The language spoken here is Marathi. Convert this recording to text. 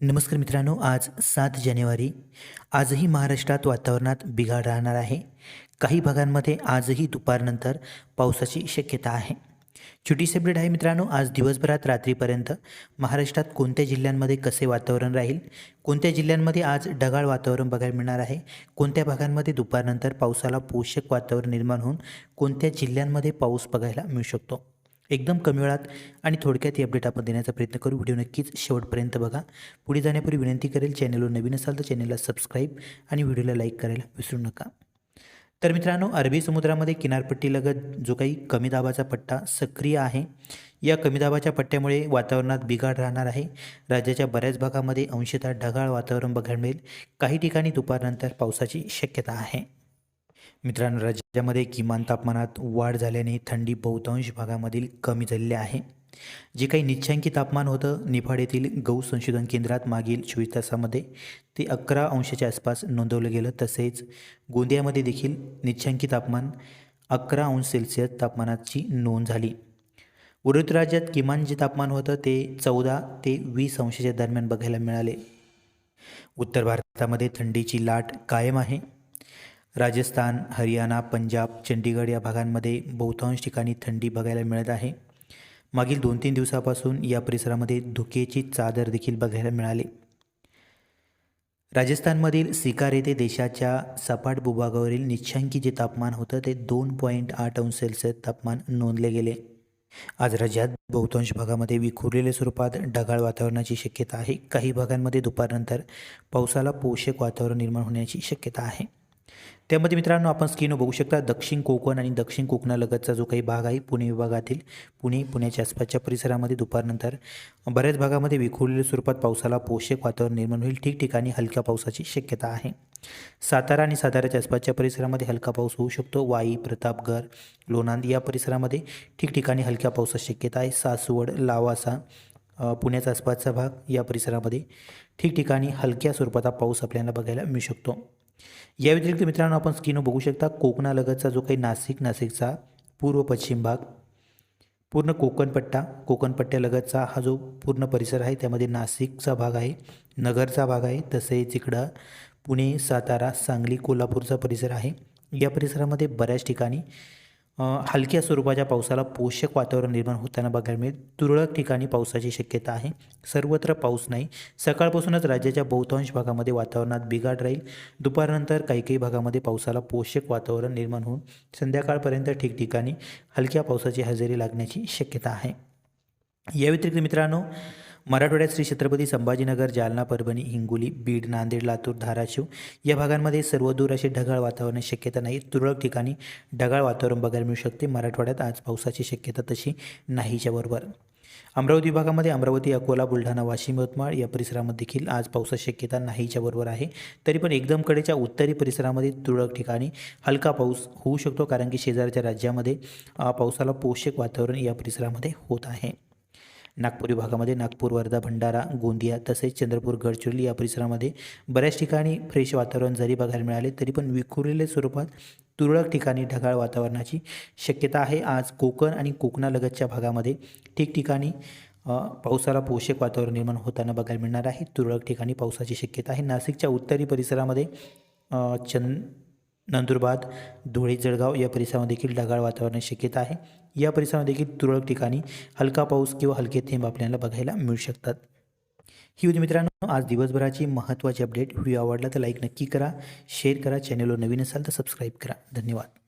नमस्कार मित्रांनो आज सात जानेवारी. आजही महाराष्ट्रात वातावरणात बिघाड राहणार आहे. काही भागांमध्ये आजही दुपारनंतर पावसाची शक्यता आहे. छोटीशी अपडेट आहे मित्रांनो आज दिवसभरात रात्रीपर्यंत महाराष्ट्रात कोणत्या जिल्ह्यांमध्ये कसे वातावरण राहील? कोणत्या जिल्ह्यांमध्ये आज ढगाळ वातावरण बघायला मिळणार आहे? कोणत्या भागांमध्ये दुपारनंतर पावसाला पोषक वातावरण निर्माण होऊन कोणत्या जिल्ह्यांमध्ये पाऊस बघायला मिळू शकतो? एकदम कमी वेळात आणि थोडक्यात ही अपडेट आपण देण्याचा प्रयत्न करू. व्हिडिओ नक्कीच शेवटपर्यंत बघा. पुढे जाण्यापूर्वी विनंती करेल चॅनलवर नवीन असाल तर चॅनलला सबस्क्राईब आणि व्हिडिओला लाईक करायला विसरू नका. तर मित्रांनो अरबी समुद्रामध्ये किनारपट्टीलगत जो काही कमी दाबाचा पट्टा सक्रिय आहे या कमी दाबाच्या पट्ट्यामुळे वातावरणात बिघाड राहणार आहे. राज्याच्या बऱ्याच भागामध्ये अंशतः ढगाळ वातावरण बघायला मिळेल. काही ठिकाणी दुपारनंतर पावसाची शक्यता आहे. मित्रांनो राज्यामध्ये किमान तापमानात वाढ झाल्याने थंडी बहुतांश भागामधील कमी झालेली आहे. जे काही निच्छांकी तापमान होतं निफाड येथील गौ संशोधन केंद्रात मागील चोवीस तासामध्ये ते अकरा अंशाच्या आसपास नोंदवलं गेलं. तसेच गोंदियामध्ये देखील निच्छांकी तापमान अकरा अंश सेल्सिअस तापमानाची नोंद झाली. उर्वरित राज्यात किमान जे तापमान होतं ते चौदा ते वीस अंशाच्या दरम्यान बघायला मिळाले. उत्तर भारतामध्ये थंडीची लाट कायम आहे. राजस्थान हरियाणा पंजाब चंडीगड या भागांमध्ये बहुतांश ठिकाणी थंडी बघायला मिळत आहे. मागील दोन तीन दिवसापासून या परिसरामध्ये धुकेची चादर देखील बघायला मिळाली. राजस्थानमधील सिकार येथे देशाच्या सपाट भूभागावरील निच्छांकी जे तापमान होतं ते दोन पॉईंट आठ अंश सेल्सिअस तापमान नोंदले गेले. आज राज्यात बहुतांश भागामध्ये विखुरलेल्या स्वरूपात ढगाळ वातावरणाची शक्यता आहे. काही भागांमध्ये दुपारनंतर पावसाला पोषक वातावरण निर्माण होण्याची शक्यता आहे. त्यामध्ये मित्रांनो आपण स्क्रीनवर बघू शकता दक्षिण कोकण आणि दक्षिण कोकणालगतचा जो काही भाग आहे पुणे विभागातील पुणे पुण्याच्या आसपासच्या परिसरामध्ये दुपारनंतर बऱ्याच भागामध्ये विखुरलेल्या स्वरूपात पावसाला पोषक वातावरण निर्माण होईल. ठिकठिकाणी हलक्या पावसाची शक्यता आहे. सातारा आणि साताऱ्याच्या आसपासच्या परिसरामध्ये हलका पाऊस होऊ शकतो. वाई प्रतापगड लोणांद या परिसरामध्ये ठिकठिकाणी हलक्या पावसाची शक्यता आहे. सासवड लावासा पुण्याचा आसपासचा भाग या परिसरामध्ये ठिकठिकाणी हलक्या स्वरूपाचा पाऊस आपल्याला बघायला मिळू शकतो. या व्यतिरिक्त मित्रांनो आपण स्क्रीनवर बघू शकता कोकणालगतचा जो काही नाशिक नाशिकचा पूर्व पश्चिम भाग पूर्ण कोकणपट्टा कोकणपट्ट्यालगतचा हा जो पूर्ण परिसर आहे त्यामध्ये नाशिकचा भाग आहे नगरचा भाग आहे तसेच इकडं पुणे सातारा सांगली कोल्हापूरचा परिसर आहे. या परिसरामध्ये बऱ्याच ठिकाणी हलक्या स्वरूपाच्या पावसाला पोषक वातावरण निर्माण होताना बघायला मिळेल. तुरळक ठिकाणी पावसाची शक्यता आहे. सर्वत्र पाऊस नाही. सकाळपासूनच राज्याच्या बहुतांश भागामध्ये वातावरणात बिघाड राहील. दुपारनंतर काही काही भागामध्ये पावसाला पोषक वातावरण निर्माण होऊन संध्याकाळपर्यंत ठिकठिकाणी हलक्या पावसाची हजेरी लागण्याची शक्यता आहे. या व्यतिरिक्त मित्रांनो मराठवाड्यात श्री छत्रपती संभाजीनगर जालना परभणी हिंगोली बीड नांदेड लातूर धाराशिव या भागांमध्ये सर्वदूर असे ढगाळ वातावरण शक्यता नाही. तुरळक ठिकाणी ढगाळ वातावरण बघायला मिळू शकते. मराठवाड्यात आज पावसाची शक्यता तशी नाहीच्या बरोबर. अमरावती विभागामध्ये अमरावती अकोला बुलढाणा वाशिम यवतमाळ या परिसरामध्ये देखील आज पावसाची शक्यता नाहीच्या बरोबर आहे. तरी पण एकदम कडेच्या उत्तरी परिसरामध्ये तुरळक ठिकाणी हलका पाऊस होऊ शकतो कारण की शेजारच्या राज्यामध्ये पावसाला पोषक वातावरण या परिसरामध्ये होत आहे. नागपूर विभागामध्ये नागपूर वर्धा भंडारा गोंदिया तसेच चंद्रपूर गडचिरोली या परिसरामध्ये बऱ्याच ठिकाणी फ्रेश वातावरण जरी बघायला मिळाले तरी पण विखुरलेल्या स्वरूपात तुरळक ठिकाणी ढगाळ वातावरणाची शक्यता आहे. आज कोकण आणि कोकणालगतच्या भागामध्ये ठिकठिकाणी पावसाला पोषक वातावरण निर्माण होताना बघायला मिळणार आहे. तुरळक ठिकाणी पावसाची शक्यता आहे. नाशिकच्या उत्तरी परिसरामध्ये चंद नंदुरबार धुळे जळगाव या परिसरामध्ये देखील ढगाळ वातावरण शक्यता आहे. या परिसरामध्ये देखील तुरळक ठिकाणी हलका पाऊस किंवा हलके थेंब आपल्याला बघायला मिळू शकतात. ही होती मित्रांनो आज दिवसभराची महत्त्वाची अपडेट व्हिडिओ आवडला तर लाईक नक्की करा शेअर करा चॅनलवर नवीन असाल तर सबस्क्राईब करा. धन्यवाद.